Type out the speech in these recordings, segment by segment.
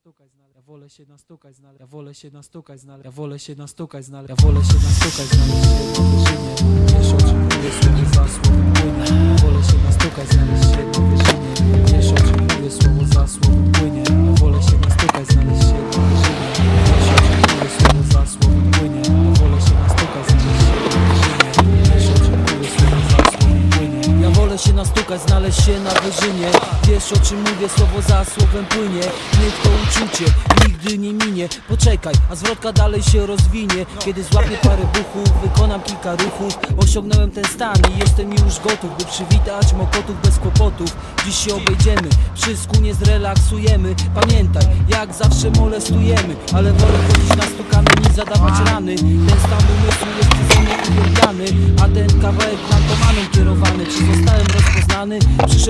nastukać znaleźć. Ja wolę się nastukać znaleźć. Ja wolę się nastukać znaleźć. Ja wolę się nastukać znaleźć. Ja wolę się nastukać znaleźć się nastukać, znaleźć się na wyżynie. Wiesz o czym mówię, słowo za słowem płynie. Niech to uczucie nigdy nie minie. Poczekaj, a zwrotka dalej się rozwinie. Kiedy złapię parę buchów, wykonam kilka ruchów. Osiągnąłem ten stan i jestem już gotów By przywitać mokotów bez kłopotów. Dziś się obejdziemy, wszystko nie zrelaksujemy. Pamiętaj, jak zawsze molestujemy Ale wolę chodzić na stukane niż zadawać rany. Ten stan umysłu jest mnie uwielbiany A ten kawałek narkomanem kierowany Czy?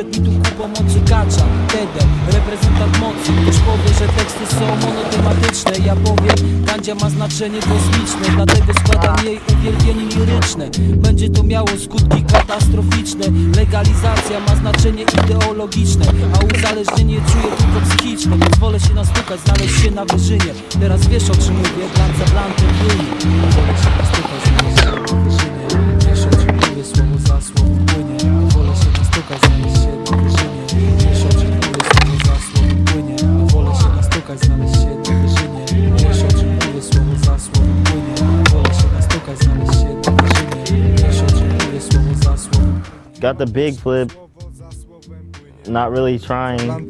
Przyszedł mi tu ku pomocy kacza Teder, reprezentant mocy. Ktoś powie, że teksty są monotematyczne. Ja powiem, gandzia ma znaczenie kosmiczne. Dlatego składam jej uwielbienie liryczne. Będzie to miało skutki katastroficzne. Legalizacja ma znaczenie ideologiczne. A uzależnienie czuję tylko psychiczne. Więc wolę się nastukać, znaleźć się na wyżynie. Teraz wiesz o czym mówię, blank za Got the big flip, not really trying.